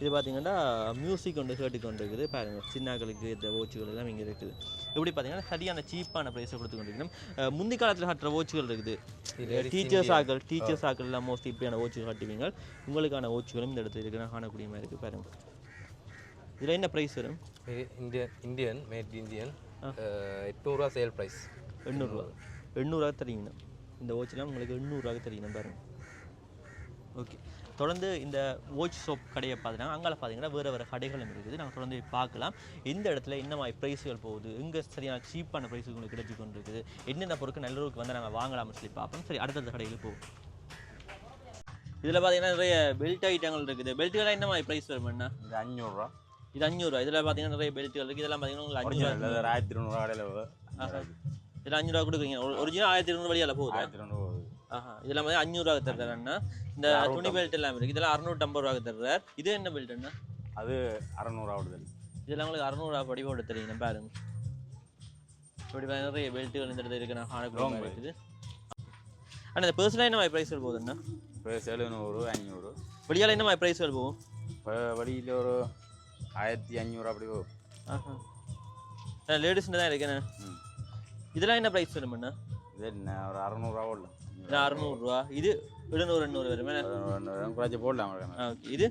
இது பார்த்தீங்கன்னா மியூசிக் கொண்டு கேட்டு கொண்டு இருக்குது பாருங்க சின்னாக்களுக்கு இந்த வாட்சுகள் எல்லாம் இங்கே இருக்குது. இப்படி பார்த்தீங்கன்னா சரியான சீப்பான ப்ரைஸை கொடுத்து கொண்டிருக்கணும் முந்தி காலத்தில் கட்டுற வாட்சுகள் இருக்குது. டீச்சர்ஸ் ஆக்கள் டீச்சர்ஸ் ஆக்கள் எல்லாம் மோஸ்ட்லி இப்படியான வாட்சுகள் காட்டுவீங்க. உங்களுக்கான வாட்சுகளும் இந்த இடத்துல இருக்குது நான் காணக்கூடிய மாதிரி இருக்குது பாருங்க. இதில் என்ன ப்ரைஸ் வரும்? இந்தியன் இந்தியன் மேட் இந்தியன் எட்நூறுவா சேல் ப்ரைஸ் எண்ணூறுரூவா எண்ணூறுரூவா தரீங்கண்ணா. இந்த வாட்ச்லாம் உங்களுக்கு எண்ணூறுரூவாக்கு தரீங்கண்ணா. பாருங்க. ஓகே தொடர்ந்து இந்த வாட்ச் ஷாப் கடையை பார்த்தீங்கன்னா அங்கே பார்த்தீங்கன்னா வேறு வேறு கடைகளும் இருக்குது. நாங்கள் தொடர்ந்து பார்க்கலாம். எந்த இடத்துல என்ன மாதிரி ப்ரைஸுகள் போகுது? எங்கே சரியான சீப்பான ப்ரைஸ் உங்களுக்கு கிடைச்சி கொண்டு இருக்குது என்னென்ன பொருட்கள் நல்லூருக்கு வந்து நாங்கள் வாங்கலாம்னு சொல்லி பார்ப்போம். சரி அடுத்தடுத்த கடைகளுக்கு போவோம். இதில் பார்த்தீங்கன்னா நிறைய பெல்ட் ஐட்டங்கள் இருக்குது. பெல்ட்டுகளாக என்ன மாதிரி ப்ரைஸ் வருமாண்ணா இது அஞ்சூறுரூவா இது அஞ்சூறுரூவா இதில் பார்த்தீங்கன்னா நிறைய பெல்ட்டுகள் இருக்குது இதெல்லாம் பார்த்தீங்கன்னா உங்களுக்கு அது ஆயிரத்தி இருநூறு கடையில் இதில் அஞ்சூறுவா கொடுக்குறீங்க. ஒரிஜினல் ஆயிரத்தி இருநூறு வழியால் போகுது? ஆயிரத்தி இதெல்லாம் வந்து அஞ்சூறுவாக்கு தர்றாருன்னா இந்த துணி பெல்ட் எல்லாம் இருக்குது இதெல்லாம் அறுநூற்றம்பது ரூபாய்க்கு தர்றார். இது என்ன பெல்ட்னா அது அறநூறு ஆகுது. இதெல்லாம் உங்களுக்கு அறுநூறுவா படி போட்டு தெரியுங்க பாருங்க. இப்படி நிறைய பெல்ட்டுகள் இந்த இடத்துல இருக்கு. நான் மாதிரி இருக்குது ஆனால் இந்த பர்சனலாக என்ன மாதிரி ப்ரைஸ்கள் போகுதுண்ணா இப்போ எழுநூறு அஞ்சூறு வெளியால் என்ன மாதிரி ப்ரைஸ்கள் போகும்? வழியில் ஒரு ஆயிரத்தி அஞ்சூறு அப்படி போகும். ஆஹா. லேடிஸ்னு தான் இருக்கேண்ணே இதெல்லாம் என்ன ப்ரைஸ் வரும்ண்ணா இது என்ன ஒரு அறநூறுவா போடலாம். இது அறுநூறுவா. இது எழுநூறு எண்ணூறு வருமே? குறைச்சி போடலாம் ஓகே. இது?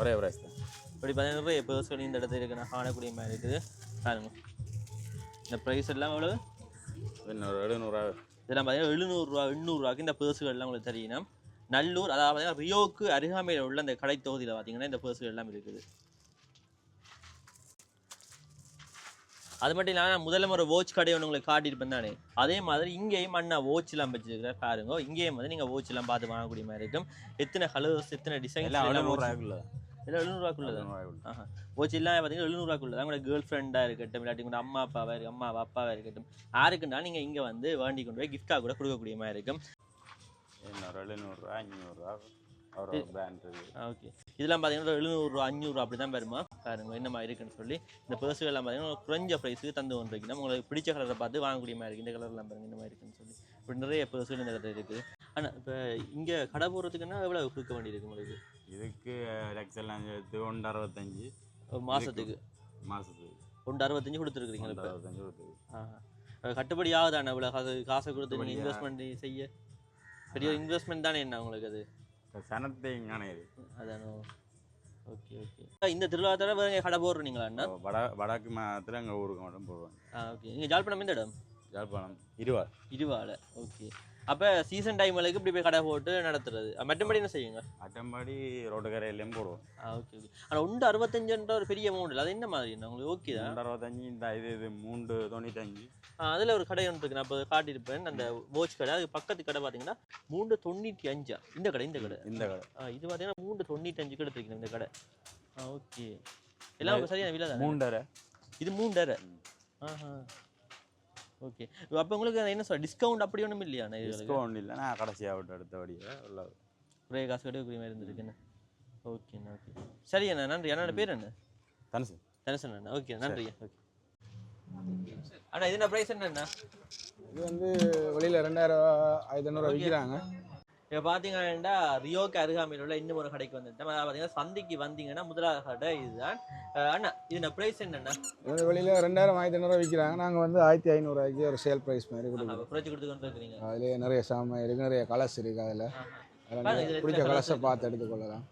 ஒரே ப்ரைஸ் தான். இப்படி பார்த்தீங்கன்னா நிறைய பர்ஸ்கள் இந்த இடத்துல இருக்கு நான் காணக்கூடிய மாதிரி இருக்குது. பாருங்க. இந்த ப்ரைஸ் எல்லாம் எவ்வளவு? இன்னொரு எழுநூறுவா இதெல்லாம் பார்த்தீங்கன்னா எழுநூறுரூவா எண்ணூறுரூவாக்கு இந்த பர்ஸுகள் எல்லாம் உங்களுக்கு தெரியணும் நல்லூர் அதாவது பார்த்தீங்கன்னா ரியோவுக்கு அருகாமையில் உள்ள அந்த கடை தொகுதியில் பார்த்தீங்கன்னா இந்த பர்ஸுகள் எல்லாம் இருக்குது. அது மட்டும் இல்லாமல் முதல்ல ஒரு வாட்ச் கடை ஒன்று உங்களுக்கு காட்டியிருப்பேன் தானே. அதே மாதிரி இங்கேயும் அண்ணா watch எல்லாம் வச்சிருக்கிற பாருங்க. இங்கேயும் வந்து நீங்கள் எல்லாம் பார்த்து வாங்கக்கூடிய மாதிரி இருக்கும். எத்தனை கலர்ஸ் எத்தனை டிசைன்ஸ் எல்லாம் எழுநூறுவாக்குள்ளது எழுநூறுவாய்க்குள்ள ஆஹா. வாட்ச் எல்லாம் பார்த்தீங்கன்னா எழுநூறுவாக்குள்ள தான் உங்களோட கேர்ள் ஃப்ரெண்டாக இருக்கட்டும் இல்லாட்டி உங்களோட அம்மா அப்பாவாக இருக்கு அம்மா அப்பாவாக இருக்கட்டும் யாருக்குன்னா நீங்கள் இங்கே வந்து வேண்டி கொண்டு போய் கிஃப்டாக கூட கொடுக்கக்கூடிய மாதிரி இருக்கும். எழுநூறுவா அஞ்சூறுவா ஒரு பிராண்ட் இருக்குது ஓகே இதெல்லாம் பார்த்தீங்கன்னா எழுநூறுவா அஞ்சூறுவா அப்படி தான் வருமா? பாருங்க என்ன மாதிரி இருக்குன்னு சொல்லி. இந்த பர்ஸுகள் எல்லாம் பார்த்தீங்கன்னா குறைஞ்ச ப்ரைஸுக்கு தந்து கொண்டு இருக்கணும் உங்களுக்கு பிடிச்ச கலரை பார்த்து வாங்கக்கூடிய மாதிரி இருக்குது இந்த கலர்லாம் பாருங்க இந்த மாதிரி இருக்குன்னு சொல்லி. இப்படி நிறைய பர்ஸுகள் இந்த கலர் இருக்குது ஆனால் இப்போ இங்கே கடை போடுறதுக்குன்னா எவ்வளோ கொடுக்க வேண்டியிருக்கு உங்களுக்கு? இதுக்கு சேர்த்து ஒன்று அறுபத்தஞ்சு. ஒரு மாதத்துக்கு மாதத்துக்கு ஒன்று அறுபத்தஞ்சு கொடுத்துருக்குறீங்க இப்போ? அறுபத்தஞ்சு கொடுத்துருக்கு கட்டுப்படி ஆகுதாண்ணா இவ்வளோ காசு காசை கொடுத்து நீங்கள் இன்வெஸ்ட்மெண்ட் செய்ய? பெரிய இன்வெஸ்ட்மெண்ட் தானே என்ன உங்களுக்கு அது? இப்போ சனத்தை காணையுது அதானோ? Okay okay. இந்த திருவிழா தவிர வேறு கடை போடுறீங்களா வட வடக்கு மாதத்தில் எங்கள் ஊருக்கு மட்டும் போடுவாங்க ஆ ஓகே. நீங்கள் ஜாழ்ப்பாணம் எந்த இடம்? யாழ்ப்பாணம் இருவா இருவால ஓகே. அப்போ சீசன் டைம்களுக்கு இப்படி போய் கடை போட்டு நடத்துறது. மற்றபடி என்ன செய்யுங்க? அட்டம்பாடி ரோட்டுக்கரையிலையும் போடுவோம். ஆ ஓகே ஓகே ஆனால் உண்டு அறுபத்தஞ்சுன்ற ஒரு பெரிய அமௌண்ட் இல்லை. அது என்ன மாதிரி? உங்களுக்கு ஓகே தான்? அறுபத்தஞ்சு இந்த இது இது மூன்று தொண்ணூத்தஞ்சு. அதில் ஒரு கடை ஒன்று இருக்கு. நான் இப்போ காட்டியிருப்பேன். அந்த வாட்ச் கடை. அது பக்கத்து கடை பார்த்தீங்கன்னா மூன்று தொண்ணூற்றி அஞ்சா இந்த கடை இந்த கடை. இந்த கடை. இது பார்த்தீங்கன்னா மூன்று தொண்ணூத்தஞ்சுக்கு எடுத்துருக்கீங்க இந்த கடை. ஓகே எல்லாம் சரியான விலை தான்? மூன்றரை. இது மூன்றரை. ஆஹா. ஓகே அப்போ உங்களுக்கு என்ன சொல்ல டிஸ்கவுண்ட் அப்படி ஒன்றும் இல்லையா டிஸ்கவுண்ட் இல்லை. நான் கடைசியாக விட்டு அடுத்தபடியாக உள்ள ஒரே காசு கட்டி மாதிரி இருந்திருக்குண்ணே ஓகேண்ணா ஓகே சரி அண்ணா நன்றி. அண்ணா பேர் என்ன? தனுசு. தனசன் அண்ணா. ஓகே நன்றி. ஓகே அண்ணா இது என்ன ப்ரைஸ் என்னண்ணா இது வந்து வெளியில் ரெண்டாயிரம் ஆயிரத்தி ஐநூறுவா விற்கிறாங்க இப்போ பார்த்தீங்கன்னா ரியோக்கு அருகாமையில் உள்ள இன்னும் ஒரு கடைக்கு வந்துட்டேன் அதாவது பார்த்தீங்கன்னா சந்தைக்கு வந்தீங்கன்னா முதலாவது கடை இதுதான். அண்ணா இது ப்ரைஸ் என்னண்ணா வெளியில் ரெண்டாயிரம் ஆயிரத்தி ஐநூறுவா விற்கிறாங்க நாங்கள் வந்து ஆயிரத்தி ஐநூறுவாய்க்கு ஒரு சேல் ப்ரைஸ் மாதிரி கொடுக்குறோம். குறைச்சி கொடுத்து கொண்டு இருக்கிறீங்க அதுலேயே நிறைய சாமான் இருக்குது நிறைய கலர்ஸ் இருக்குது அதில். அதில் பிடிச்ச கலர்ஸை பார்த்து எடுத்துக்கொள்ளலாம்.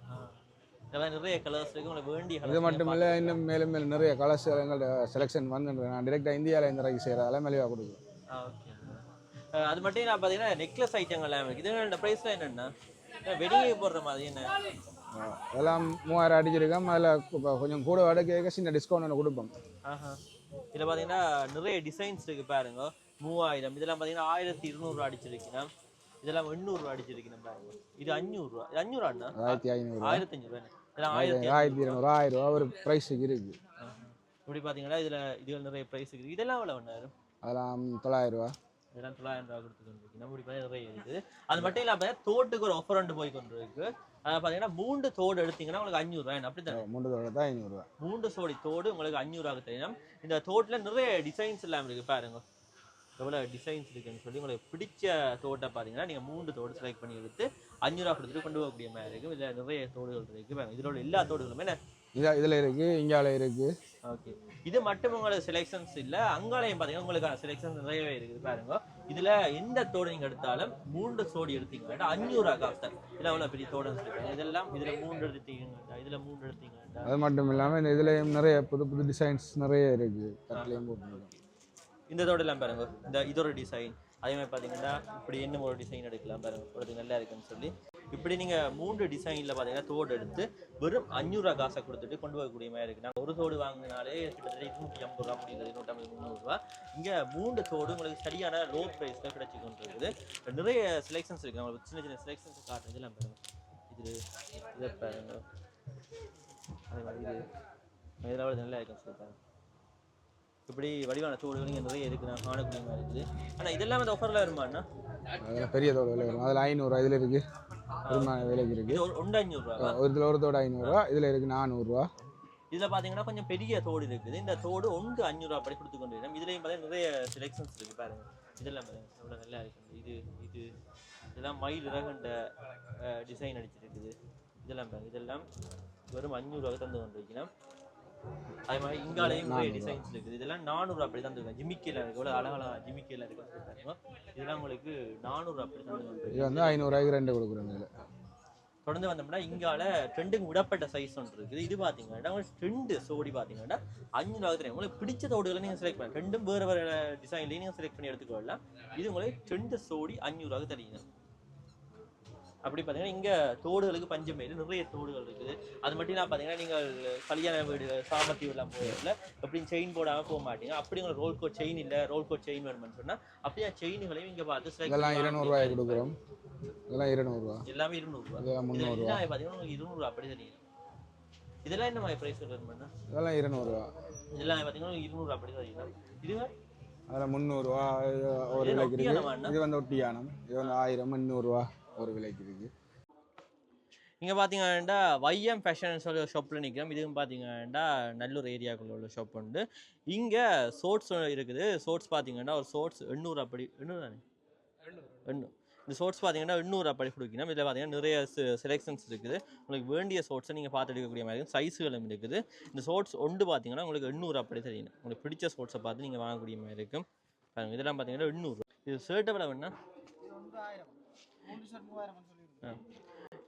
நிறைய கலர்ஸ் இருக்கு உங்களுக்கு வேண்டிய இது மட்டும் இல்லை இன்னும் மேலும் மேலும் நிறைய கலர்ஸ் எங்கள்ட்ட செலெக்ஷன் வந்து நான் டிரெக்டாக இந்தியாவில் இந்த வரைக்கும் செய்கிறதால மெலிவாக கொடுக்குறோம். அஹ் அது மட்டும் நான் பார்த்தீங்கன்னா நெக்லஸ் ஐட்டங்கள்லாம் இருக்கு. இது இந்த ப்ரைஸ்ல என்னன்னா வெடிங்கை போடுற மாதிரி என்ன? எல்லாம் மூவாயிரம் அடிச்சிருக்கோம். அதில் கொஞ்சம் கூட அடக்க சின்ன டிஸ்கவுண்ட் ஒன்று கொடுப்போம். இதில் பார்த்தீங்கன்னா நிறைய டிசைன்ஸ் இருக்கு பாருங்க. மூவாயிரம். இதெல்லாம் பார்த்தீங்கன்னா ஆயிரத்தி இருநூறுவா அடிச்சிருக்கணும். இதெல்லாம் எண்ணூறுரூவா அடிச்சிருக்கணும் பாருங்க. இது அஞ்சூறுரூவா இது அஞ்சூறுவாண்ணா ஆயிரத்தி ஐநூறு ஆயிரத்தி அஞ்சூறுவா இதெல்லாம் ஆயிரத்தி ஆயிரத்தி இருநூறு ஆயிரம் ரூபா ஒரு ப்ரைஸுக்கு இருக்குது. இப்படி பார்த்தீங்கன்னா இதில் இதுல நிறைய ப்ரைஸ் இருக்கு. இதெல்லாம் எவ்வளோ ஒன்று அதெல்லாம் தொள்ளாயிரம் ரூபா. இதெல்லாம் தொள்ளாயிரம் ரூபா கொடுத்து கொண்டிருக்கு நம்ம இப்படி இருக்குது. அது மட்டும் இல்லாமல் தோட்டுக்கு ஒரு ஆஃபர் ஒன்று போய் கொண்டு இருக்கு. அதை பார்த்தீங்கன்னா மூன்று தோடு எடுத்தீங்கன்னா உங்களுக்கு அஞ்சூறுரூவா அப்படி தானே? மூன்று தொகை தான் ஐநூறுரூவா மூன்று சோடி தோடு உங்களுக்கு அஞ்சூறாக தெரியும் இந்த தோட்டில் நிறைய டிசைன்ஸ் எல்லாம் இருக்கு பாருங்க. எவ்வளோ டிசைன்ஸ் இருக்குன்னு சொல்லி உங்களுக்கு பிடிச்ச தோட்டை பார்த்தீங்கன்னா நீங்கள் மூன்று தோடு செலக்ட் பண்ணி எடுத்து அஞ்சூறுவா கொடுத்துட்டு கொண்டு போகக்கூடிய மாதிரி இருக்கும் இதில் நிறைய தோடுகள் இருக்கு பாருங்க. இதில் உள்ள எல்லா தோடுகளுமே இதா இதில் இருக்குது இங்கால இருக்குது ஓகே இது மட்டும் உங்களுக்கு செலெக்ஷன்ஸ் இல்லை. அங்காலையும் பார்த்தீங்கன்னா உங்களுக்கு செலெக்ஷன்ஸ் நிறையவே இருக்குது பாருங்க. இதில் எந்த தோடு நீங்கள் எடுத்தாலும் மூன்று சோடி எடுத்தீங்கன்னா அஞ்சூறுவா காசு தான் இதில் எவ்வளோ பெரிய சொல்லிருக்காங்க இதெல்லாம் இதில் மூன்று எடுத்தீங்கன்னா இதில் மூன்று எடுத்தீங்கன்னா அது மட்டும் இல்லாமல் இந்த இதுலேயும் நிறைய புது புது டிசைன்ஸ் நிறைய போட்டுருக்கோம் இந்த தோடெல்லாம் பாருங்க. இந்த இது ஒரு டிசைன் அதே மாதிரி பார்த்தீங்கன்னா இப்படி இன்னும் ஒரு டிசைன் எடுக்கலாம் பாருங்க. ஒரு நல்லா இருக்குன்னு சொல்லி. இப்படி நீங்கள் மூன்று டிசைனில் பார்த்தீங்கன்னா தோடு எடுத்து வெறும் அஞ்சூறுரூவா காசை கொடுத்துட்டு கொண்டு போகக்கூடிய மாதிரி இருக்குது நாங்கள் ஒரு தோடு வாங்கினாலே கிட்டத்தட்ட இருநூற்றி ஐம்பது ரூபா முடியுது இருநூற்றம்பது முந்நூறுரூவா இங்கே மூன்று தோடு உங்களுக்கு சரியான லோ ப்ரைஸில் கிடைச்சி கொண்டு இருக்குது. நிறைய செலெக்ஷன்ஸ் இருக்குது உங்களுக்கு சின்ன சின்ன செலெக்ஷன்ஸ் காட்டுறது இதெல்லாம் இது இதை பாருங்க. அதே மாதிரி இது. இதெல்லாம் நல்லா இருக்கும் சொல்லிட்டாங்க இப்படி வடிவான தோடுகள் நிறைய இருக்குது நான் காணக்கூடிய மாதிரி இருக்குது. ஆனால் இதெல்லாம் அந்த ஆஃபரில் வருமாண்ணா பெரிய தோடு விலை வரும். அதில் ஐநூறுரூவா இதில் இருக்குது. பெருமான விலைக்கு இருக்குது. ஒன்று அஞ்சூறுரூவா ஒரு இதில் ஒரு தோடு ஐநூறுரூவா இதில் இருக்குது நானூறுரூவா இதில் பார்த்தீங்கன்னா கொஞ்சம் பெரிய தோடு இருக்குது. இந்த தோடு ஒன்று அஞ்சூறுரூவா அப்படி கொடுத்து கொண்டு இருக்கோம் இதுலேயும் பார்த்தீங்கன்னா நிறைய செலெக்ஷன்ஸ் இருக்குது பாருங்க. இதெல்லாம் பாருங்க. எவ்வளோ நல்லா இருக்குது இது இது இதெல்லாம் மயில் இறகண்ட டிசைன் அடிச்சிருக்குது. இதெல்லாம் பாருங்க. இதெல்லாம் வெறும் அஞ்சூறுரூவா தந்து கொண்டு வைக்கணும் அதே மாதிரி இங்காலையும் நிறைய டிசைன்ஸ் இருக்குது. இதெல்லாம் நானூறு அப்படி தந்து வைக்கணும் ஜிமிக்கியில் இருக்கு. எவ்வளோ அழகழகா ஜிமிக்கியில் இருக்கு இதெல்லாம் உங்களுக்கு நானூறு அப்படி கொண்டு இது வந்து ஐநூறுரூவாய்க்கு ரெண்டு கொடுக்குறோம் இதில் தொடர்ந்து வந்தோம்னா இங்கால ட்ரெண்டுக்கு விடப்பட்ட சைஸ் ஒன்று இருக்குது. இது பார்த்தீங்கன்னா உங்களுக்கு ட்ரெண்டு சோடி பார்த்தீங்கன்னா அஞ்சு ரூபா தெரியும் உங்களுக்கு பிடிச்ச தோடுகளை நீங்கள் செலக்ட் பண்ணலாம். ரெண்டும் வேறு வேறு டிசைன்லையும் நீங்கள் செலக்ட் பண்ணி எடுத்துக்கொள்ளலாம். இது உங்களுக்கு ட்ரெண்டு சோடி அஞ்சூறுவாக்கு தெரியும் அப்படி பார்த்தீங்கன்னா இங்கே தோடுகளுக்கு பஞ்சம் இல்லை. நிறைய தோடுகள் இருக்குது. அது மட்டும் நான் பார்த்தீங்கன்னா நீங்கள் கல்யாண வீடு சாமர்த்தியம் எல்லாம் போகிறதுல எப்படியும் செயின் போடாமல் போக மாட்டீங்க. அப்படி உங்களுக்கு ரோல் கோட் செயின் இல்லை. ரோல் கோட் செயின் வேணும்னு சொன்னால் அப்படியே செயின்களையும் இங்கே பார்த்து இதெல்லாம் பண்ணி இருநூறுவாய்க்கு கொடுக்குறோம். இதெல்லாம் இருநூறுவா எல்லாமே இருநூறுவா பார்த்தீங்கன்னா உங்களுக்கு இருநூறு அப்படி தெரியும். இதெல்லாம் என்ன மாதிரி ப்ரைஸ் வருமாண்ணா இதெல்லாம் இருநூறுவா இதெல்லாம் பார்த்தீங்கன்னா இருநூறு அப்படி தெரியும். இதுவே அதில் முந்நூறுரூவா ஒரு இது வந்து ஒட்டியானம். இது வந்து ஆயிரம் முந்நூறுரூவா ஒரு விலைக்கு இருக்குது. இங்கே பார்த்தீங்கன்னா வைஎம் ஃபேஷன் சொல்லி ஒரு ஷாப்பில் நிற்கிறோம் இதுவும் பார்த்தீங்கன்னா நல்லூர் ஏரியாக்குள்ள உள்ள ஷாப் உண்டு. இங்கே சோட்ஸ் இருக்குது. சோட்ஸ் பார்த்தீங்கன்னா ஒரு சோட்ஸ் எண்ணூறு அப்படி எண்ணூறு தானே? எண்ணூறு. இந்த சோட்ஸ் பார்த்தீங்கன்னா எண்ணூறு அப்படி கொடுக்கணும். இதில் பார்த்தீங்கன்னா நிறைய செலெக்ஷன்ஸ் இருக்குது. உங்களுக்கு வேண்டிய சோட்ஸை நீங்கள் பார்த்து எடுக்கக்கூடிய மாதிரி இருக்கும். சைஸுகளும் இருக்குது. இந்த சோட்ஸ் ஒன்று பார்த்தீங்கன்னா உங்களுக்கு எண்ணூறு அப்படி தெரியணும் உங்களுக்கு பிடிச்ச சோட்ஸை பார்த்து நீங்கள் வாங்கக்கூடிய மாதிரி இருக்கும். பாருங்க இதெல்லாம் பார்த்தீங்கன்னா எண்ணூறு இது ஷர்ட் எவ்வளோ வேணா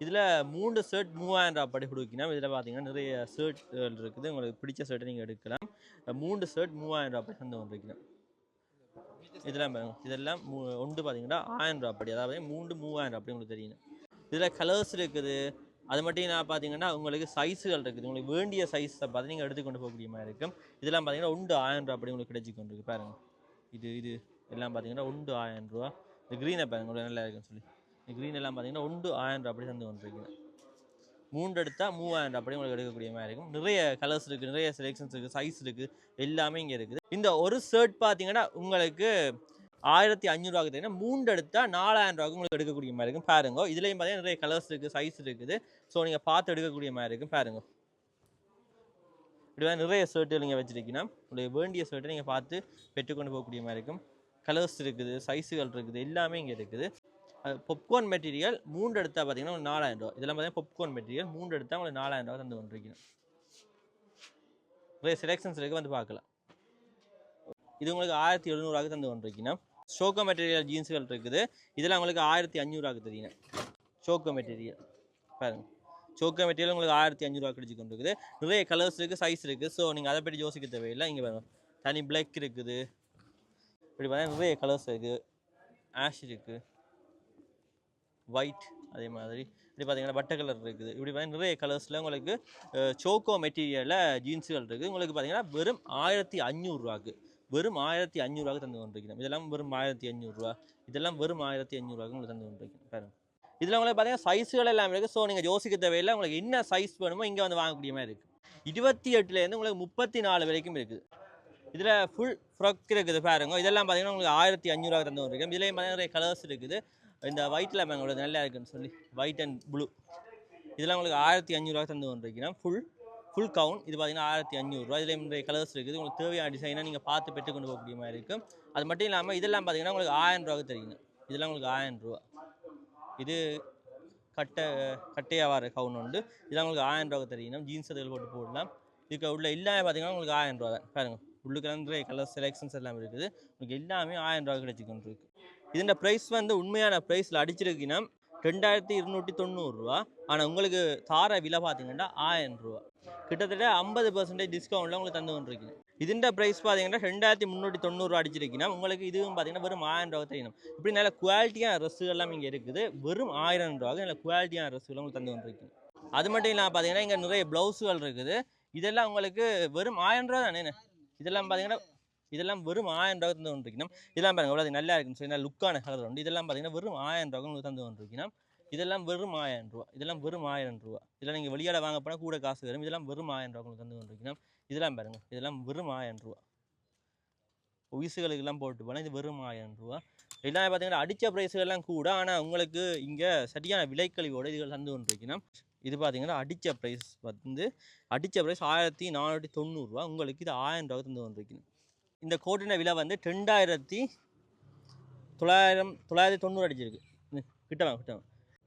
இதில் மூணு ஷர்ட் மூவாயிரம் ரூபா படி கொடுக்கணும் இதில் பார்த்தீங்கன்னா நிறைய ஷர்ட்கள் இருக்குது. உங்களுக்கு பிடிச்ச ஷர்ட்டை நீங்கள் எடுக்கலாம். மூணு ஷர்ட் மூவாயிரம் ரூபா படி வந்து வந்துருக்கணும் இதெல்லாம் இதெல்லாம் மூ ஒன்று பார்த்தீங்கன்னா ஆயிரம் ரூபா படி. அதாவது மூன்று மூவாயிரம் ரூபா அப்படி உங்களுக்கு தெரியணும் இதில் கலர்ஸ் இருக்குது. அது மட்டும் நான் பார்த்தீங்கன்னா உங்களுக்கு சைஸுகள் இருக்குது. உங்களுக்கு வேண்டிய சைஸை பார்த்து நீங்கள் எடுத்துக்கொண்டு போக முடியுமா இருக்கும். இதெல்லாம் பார்த்தீங்கன்னா ஒன்று ஆயிரம் ரூபா அப்படி உங்களுக்கு கிடைச்சி கொண்டு இருக்குது பாருங்கள் இது இது எல்லாம் பார்த்தீங்கன்னா ஒன்று ஆயிரம் ரூபா இந்த க்ரீனை பாருங்கள் உங்களுக்கு நல்லா இருக்குன்னு சொல்லி. க்ரீன் எல்லாம் பார்த்தீங்கன்னா ஒன்று ஆயிரம் ரூபா அப்படி தந்து கொண்டிருக்கீங்க மூன்று எடுத்தால் மூவாயிரம் ரூபா அப்படி உங்களுக்கு எடுக்கக்கூடிய மாதிரி இருக்கும். நிறைய கலர்ஸ் இருக்குது நிறைய செலெக்ஷன்ஸ் இருக்குது சைஸ் இருக்குது எல்லாமே இங்கே இருக்குது. இந்த ஒரு ஷர்ட் பார்த்தீங்கன்னா உங்களுக்கு ஆயிரத்தி அஞ்சூறுவாக்கு தெரியும் மூன்று எடுத்தால் நாலாயிரம் ரூபாய்க்கு உங்களுக்கு எடுக்கக்கூடிய மாதிரி இருக்கும். பாருங்க. இதுலேயும் பார்த்தீங்கன்னா நிறைய கலர்ஸ் இருக்குது சைஸ் இருக்குது. ஸோ நீங்கள் பார்த்து எடுக்கக்கூடிய மாதிரி இருக்கும். பாருங்க. இப்படி நிறைய ஷர்ட்டு நீங்கள் வச்சுருக்கீங்கன்னா உங்களுக்கு வேண்டிய ஷர்ட்டை நீங்கள் பார்த்து பெற்றுக்கொண்டு போகக்கூடிய மாதிரி இருக்கும். கலர்ஸ் இருக்குது சைஸுகள் இருக்குது எல்லாமே இங்கே இருக்குது. பொப்கார்ன் மெட்டீரியல் மூன்று எடுத்தால் பார்த்தீங்கன்னா ஒரு நாலாயிரம் ரூபா இதெல்லாம் பார்த்தீங்கன்னா பொப்கார்ன் மெட்டீரியல் மூன்று எடுத்தால் உங்களுக்கு நாலாயிரம் ரூபா தந்து கொண்டிருக்கணும் நிறைய செலெக்ஷன்ஸ் இருக்குது வந்து பார்க்கலாம். இது உங்களுக்கு ஆயிரத்தி எழுநூறுவாக்கு தந்து கொண்டிருக்கணும் ஷோக்கோ மெட்டீரியல் ஜீன்ஸுகள் இருக்குது. இதெல்லாம் உங்களுக்கு ஆயிரத்தி அஞ்சூறுவாக்கு தெரியும் ஷோக்கோ மெட்டீரியல் பாருங்க. சோக்கோ மெட்டீரியல் உங்களுக்கு ஆயிரத்தி அஞ்சூறுவா கிடைச்சி கொண்டு இருக்குது நிறைய கலர்ஸ் இருக்குது சைஸ் இருக்குது ஸோ நீங்கள் அதை பற்றி யோசிக்க தேவையில்லை. இங்கே பாருங்க. தனி பிளாக் இருக்குது. இப்படி பார்த்தா நிறைய கலர்ஸ் இருக்குது ஆஷ் இருக்குது ஒயிட் அதே மாதிரி. இப்படி பார்த்தீங்கன்னா பட்டை கலர் இருக்குது. இப்படி பார்த்தீங்கன்னா நிறைய கலர்ஸில் உங்களுக்கு சோக்கோ மெட்டீரியலில் ஜீன்ஸுகள் இருக்குது. உங்களுக்கு பார்த்தீங்கன்னா வெறும் ஆயிரத்தி அஞ்சூறுரூவாக்கு வெறும் ஆயிரத்தி அஞ்சூறுவாக்கு தந்து கொண்டிருக்கணும் இதெல்லாம் வெறும் ஆயிரத்தி அஞ்சூறுரூவா இதெல்லாம் வெறும் ஆயிரத்தி அஞ்சூறுவாக்கு உங்களுக்கு தந்து கொண்டிருக்கணும் பாருங்க. இதில் உங்களுக்கு பார்த்தீங்கன்னா சைஸுகள் எல்லாமே இருக்குது. ஸோ நீங்கள் யோசிக்க தேவையில்லை. உங்களுக்கு என்ன சைஸ் வேணுமோ இங்கே வந்து வாங்கக்கூடிய மாதிரி இருக்குது இருபத்தி எட்டுலேருந்து உங்களுக்கு முப்பத்தி நாலு வரைக்கும் இருக்குது. இதில் ஃபுல் ஃப்ரக் இருக்குது பாருங்க. இதெல்லாம் பார்த்தீங்கன்னா உங்களுக்கு ஆயிரத்தி அஞ்சூறுவா தந்து கொண்டிருக்கோம் இதுலேயும் பார்த்தீங்கன்னா நிறைய கலர்ஸ் இருக்குது. இந்த ஒயிட்டில் உங்களுக்கு நல்லா இருக்குன்னு சொல்லி ஒயிட் அண்ட் ப்ளூ இதெல்லாம் உங்களுக்கு ஆயிரத்தி அஞ்சூறுரூவா தந்து கொண்டிருக்கிறோம் ஃபுல் ஃபுல் கவுன் இது பார்த்தீங்கன்னா ஆயிரத்தி அஞ்சூறுரூவா இதில் நிறைய கலர்ஸ் இருக்குது. உங்களுக்கு தேவையான டிசைனாக நீங்கள் பார்த்து பெற்றுக்கொண்டு போகக்கூடிய மாதிரி இருக்கும் அது மட்டும் இல்லாமல் இதெல்லாம் பார்த்தீங்கன்னா உங்களுக்கு ஆயிரம் ரூபாய்க்கு தெரியுங்க இதெல்லாம் உங்களுக்கு ஆயிரம் ரூபா இது கட்டை கட்டையாக வர கவுன் உண்டு. இதெல்லாம் உங்களுக்கு ஆயிரம் ரூபாய்க்கு தெரியணும் ஜீன்ஸ் அதில் போட்டு போடலாம். இதுக்கு உள்ள எல்லாமே பார்த்தீங்கன்னா உங்களுக்கு ஆயிரம் ரூபா தான். பாருங்கள் உள்ளுக்கு கலர் செலெக்ஷன்ஸ் எல்லாம் இருக்குது. உங்களுக்கு எல்லாமே ஆயிரம் ரூபாய்க்கு கிடைச்சி இருக்குது இதோட ப்ரைஸ் வந்து உண்மையான ப்ரைஸில் அடிச்சிருக்கீங்கன்னா ரெண்டாயிரத்தி இருநூற்றி தொண்ணூறுரூவா ஆனால் உங்களுக்கு தார விலை பார்த்தீங்கன்னா ஆயிரம் ரூபா. கிட்டத்தட்ட ஐம்பது பர்சன்டேஜ் டிஸ்கவுண்ட்டில் உங்களுக்கு தந்து கொண்டிருக்கீங்க. இதுன்ற ப்ரைஸ் பார்த்தீங்கன்னா ரெண்டாயிரத்தி முந்நூற்றி தொண்ணூறுரூவா அடிச்சிருக்கீங்கன்னா உங்களுக்கு இதுவும் பார்த்தீங்கன்னா வெறும் ஆயிரம் ரூபா தெரியணும் இப்படி நல்ல குவாலிட்டியான ட்ரெஸ்ஸுகள்லாம் இங்கே இருக்குது. வெறும் ஆயிரம் ரூபாய்க்கு நல்ல குவாலிட்டியான ட்ரெஸ்ஸுகள் உங்களுக்கு தந்து கொண்டிருக்கீங்க. அது மட்டும் இல்லாமல் பார்த்தீங்கன்னா இங்கே நிறைய ப்ளவுஸுகள் இருக்குது. இதெல்லாம் உங்களுக்கு வெறும் ஆயிரம் ரூபா தானே? இதெல்லாம் பார்த்தீங்கன்னா இதெல்லாம் வெறும் ஆயிரம் ரூபாய் தந்து கொண்டிருக்கணும். இதெல்லாம் பாருங்க எவ்வளோ நல்லா இருக்குன்னு சொல்லி லுக்கான கலர் உண்டு. இதெல்லாம் பார்த்தீங்கன்னா வெறும் ஆயிரம் ரூபாய் உங்களுக்கு தந்து கொண்டிருக்கணும். இதெல்லாம் வெறும் ஆயிரம் ரூபா இதெல்லாம் வெறும் ஆயிரம் ரூபா இதெல்லாம் நீங்கள் வெளியாட வாங்க போனால் கூட காசு வரும். இதெல்லாம் வெறும் ஆயிரம் ரூபா உங்களுக்கு தந்து கொண்டிருக்கணும். இதெல்லாம் பாருங்க இதெல்லாம் வெறும் ஆயிரம் ரூபா உயிசுகளுக்கெல்லாம் போட்டு போனால் இது வெறும் ஆயிரம் ரூபா எல்லாம் பார்த்தீங்கன்னா அடித்த ப்ரைஸுகள்லாம் கூட ஆனால் உங்களுக்கு இங்கே சரியான விலைக்கழிவோட இதுகள் தந்து கொண்டிருக்கணும். இது பார்த்தீங்கன்னா அடித்த ப்ரைஸ் வந்து அடித்த ப்ரைஸ் ஆயிரத்தி நானூற்றி தொண்ணூறுரூவா உங்களுக்கு இது ஆயிரம் ரூபா தந்து கொண்டிருக்கணும். இந்த கோட்டின விலை வந்து ரெண்டாயிரத்தி தொள்ளாயிரம் தொள்ளாயிரத்தி தொண்ணூறு அடிச்சிருக்கு. கிட்டவா கிட்ட வாங்க கிட்ட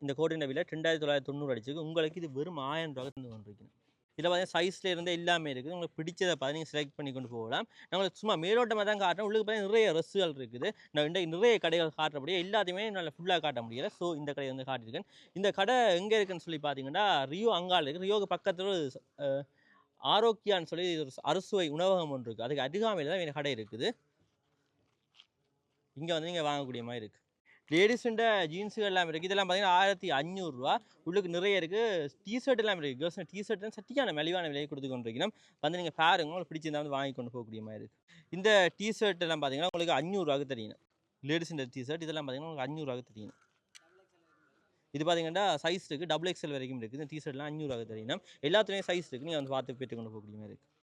இந்த கோட்டின விலை ரெண்டாயிரத்தி தொள்ளாயிரத்தி தொண்ணூறு அடிச்சிருக்கு. உங்களுக்கு இது வெறும் ஆயிரம் ரூபா தந்து கொண்டிருக்கணும் இதில் பார்த்தீங்கன்னா சைஸில் இருந்து எல்லாமே இருக்குது. உங்களுக்கு பிடிச்சதை பார்த்து நீங்கள் செலக்ட் பண்ணி கொண்டு போகலாம். நம்மளுக்கு சும்மா மேலோட்டமாக தான் காட்டுறோம் உள்ளுக்கு பார்த்தீங்கன்னா நிறைய ரெஸ்ஸுகள் இருக்குது. நான் இந்த நிறைய கடைகள் காட்டுறபடியே எல்லாத்தையுமே என்னால் ஃபுல்லாக காட்ட முடியல. ஸோ இந்த கடையை வந்து காட்டியிருக்கேன். இந்த கடை எங்கே இருக்குன்னு சொல்லி பார்த்தீங்கன்னா ரியோ அங்காள் இருக்குது ரியோக்கு பக்கத்தில் ஒரு ஆரோக்கியான்னு சொல்லி ஒரு அறுசுவை உணவகம் ஒன்று இருக்குது அதுக்கு அருகாமையில் தான் இந்த கடை இருக்குது. இங்கே வந்து நீங்கள் வாங்கக்கூடிய மாதிரி இருக்குது லேடிஸுண்ட ஜீன்ஸுகள் எல்லாம் இருக்குது இதெல்லாம் பார்த்தீங்கன்னா ஆயிரத்தி அஞ்சூறுரூவா உள்ளுக்கு நிறைய இருக்குது டிஷர்ட் எல்லாம் இருக்குது கேர்ள்ஸ் டிஷர்ட் சட்டியான மலிவான விலையை கொடுத்து கொண்டிருக்கணும் வந்து நீங்கள் பாருங்க. உங்களுக்கு பிடிச்சிருந்தா வந்து வாங்கி கொண்டு போகக்கூடிய மாதிரி இருக்குது இந்த டிஷர்ட் எல்லாம் பார்த்தீங்கன்னா உங்களுக்கு அஞ்சூறுரூவாக்கு தெரியணும் லேடிஸுண்ட டிஷர்ட் இதெல்லாம் பார்த்தீங்கன்னா உங்களுக்கு அஞ்சூறுரூவாக்கு தெரியணும் இது பார்த்தீங்கன்னா சைஸ் இருக்குது டபுள் எக்ஸ்எல் வரைக்கும் இருக்குது. இந்த டிஷர்ட்லாம் ஆகுது தெரியும் எல்லாத்துலேயும் சைஸ் இருக்குது நீங்கள் வந்து பார்த்து போயிட்டு கொண்டு போகக்கூடிய மாதிரி இருக்குது